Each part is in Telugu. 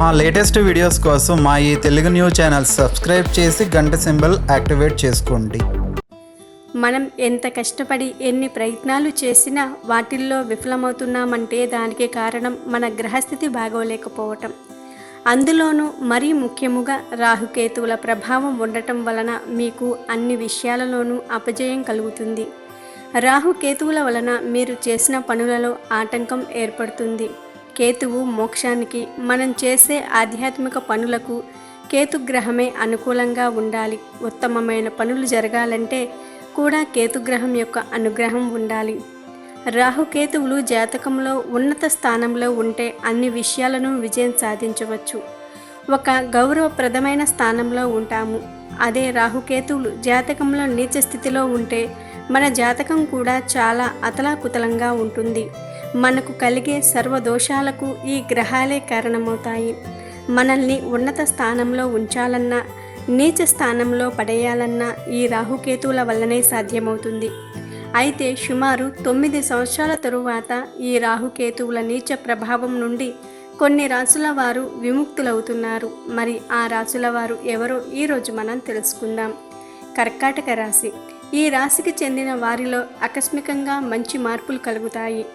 మా లేటెస్ట్ వీడియోస్ కోసం మా ఈ తెలుగు న్యూస్ ఛానల్ సబ్స్క్రైబ్ చేసి గంట సింబల్ యాక్టివేట్ చేసుకోండి. మనం ఎంత కష్టపడి ఎన్ని ప్రయత్నాలు చేసినా వాటిల్లో విఫలమవుతున్నామంటే దానికి కారణం మన గ్రహస్థితి బాగోలేకపోవటం. అందులోనూ మరీ ముఖ్యముగా రాహుకేతువుల ప్రభావం ఉండటం వలన మీకు అన్ని విషయాలలోనూ అపజయం కలుగుతుంది. రాహుకేతువుల వలన మీరు చేసిన పనులలో ఆటంకం ఏర్పడుతుంది. కేతువు మోక్షానికి మనం చేసే ఆధ్యాత్మిక పనులకు కేతుగ్రహమే అనుకూలంగా ఉండాలి. ఉత్తమమైన పనులు జరగాలంటే కూడా కేతుగ్రహం యొక్క అనుగ్రహం ఉండాలి. రాహుకేతువులు జాతకంలో ఉన్నత స్థానంలో ఉంటే అన్ని విషయాలను విజయం సాధించవచ్చు. ఒక గౌరవప్రదమైన స్థానంలో ఉంటాము. అదే రాహుకేతువులు జాతకంలో నీచ స్థితిలో ఉంటే మన జాతకం కూడా చాలా అతలాకుతలంగా ఉంటుంది. మనకు కలిగే సర్వదోషాలకు ఈ గ్రహాలే కారణమవుతాయి. మనల్ని ఉన్నత స్థానంలో ఉంచాలన్నా నీచ స్థానంలో పడేయాలన్నా ఈ రాహుకేతువుల వల్లనే సాధ్యమవుతుంది. అయితే సుమారు తొమ్మిది సంవత్సరాల తరువాత ఈ రాహుకేతువుల నీచ ప్రభావం నుండి కొన్ని రాసుల వారు విముక్తులవుతున్నారు. మరి ఆ రాసుల వారు ఎవరో ఈరోజు మనం తెలుసుకుందాం. కర్కాటక రాశి. ఈ రాశికి చెందిన వారిలో ఆకస్మికంగా మంచి మార్పులు కలుగుతాయి.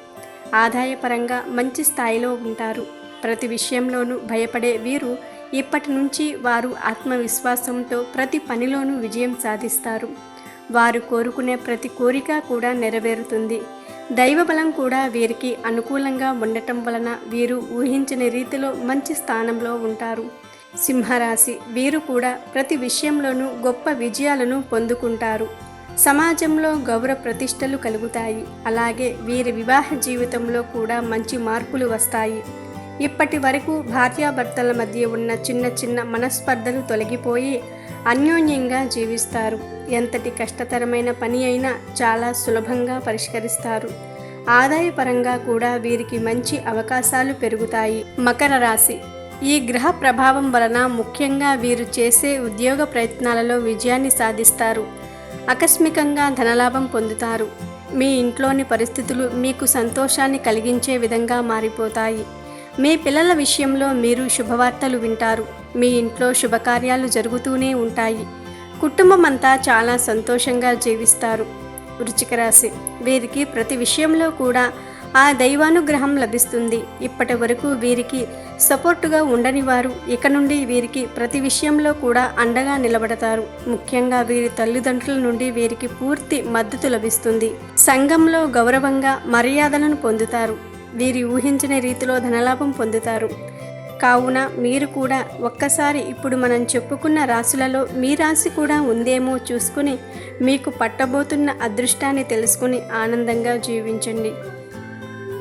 ఆదాయపరంగా మంచి స్థాయిలో ఉంటారు. ప్రతి విషయంలోనూ భయపడే వీరు ఇప్పటి నుంచి వారు ఆత్మవిశ్వాసంతో ప్రతి పనిలోనూ విజయం సాధిస్తారు. వారు కోరుకునే ప్రతి కోరిక కూడా నెరవేరుతుంది. దైవబలం కూడా వీరికి అనుకూలంగా ఉండటం వలన వీరు ఊహించని రీతిలో మంచి స్థానంలో ఉంటారు. సింహరాశి వీరు కూడా ప్రతి విషయంలోనూ గొప్ప విజయాలను పొందుకుంటారు. సమాజంలో గౌరవ ప్రతిష్టలు కలుగుతాయి. అలాగే వీరి వివాహ జీవితంలో కూడా మంచి మార్పులు వస్తాయి. ఇప్పటి వరకు భార్యాభర్తల మధ్య ఉన్న చిన్న చిన్న మనస్పర్ధలు తొలగిపోయి అన్యోన్యంగా జీవిస్తారు. ఎంతటి కష్టతరమైన పని అయినా చాలా సులభంగా పరిష్కరిస్తారు. ఆదాయపరంగా కూడా వీరికి మంచి అవకాశాలు పెరుగుతాయి. మకర రాశి. ఈ గ్రహ ప్రభావం వలన ముఖ్యంగా వీరు చేసే ఉద్యోగ ప్రయత్నాలలో విజయాన్ని సాధిస్తారు. ఆకస్మికంగా ధనలాభం పొందుతారు. మీ ఇంట్లోని పరిస్థితులు మీకు సంతోషాన్ని కలిగించే విధంగా మారిపోతాయి. మీ పిల్లల విషయంలో మీరు శుభవార్తలు వింటారు. మీ ఇంట్లో శుభకార్యాలు జరుగుతూనే ఉంటాయి. కుటుంబం అంతా చాలా సంతోషంగా జీవిస్తారు. వృచ్చిక రాశి వీరికి ప్రతి విషయంలో కూడా ఆ దైవానుగ్రహం లభిస్తుంది. ఇప్పటి వరకు వీరికి సపోర్టుగా ఉండని వారు ఇక నుండి వీరికి ప్రతి విషయంలో కూడా అండగా నిలబడతారు. ముఖ్యంగా వీరి తల్లిదండ్రుల నుండి వీరికి పూర్తి మద్దతు లభిస్తుంది. సంఘంలో గౌరవంగా మర్యాదలను పొందుతారు. వీరి ఊహించని రీతిలో ధనలాభం పొందుతారు. కావున మీరు కూడా ఒక్కసారి ఇప్పుడు మనం చెప్పుకున్న రాశులలో మీ రాశి కూడా ఉందేమో చూసుకుని మీకు పట్టబోతున్న అదృష్టాన్ని తెలుసుకుని ఆనందంగా జీవించండి.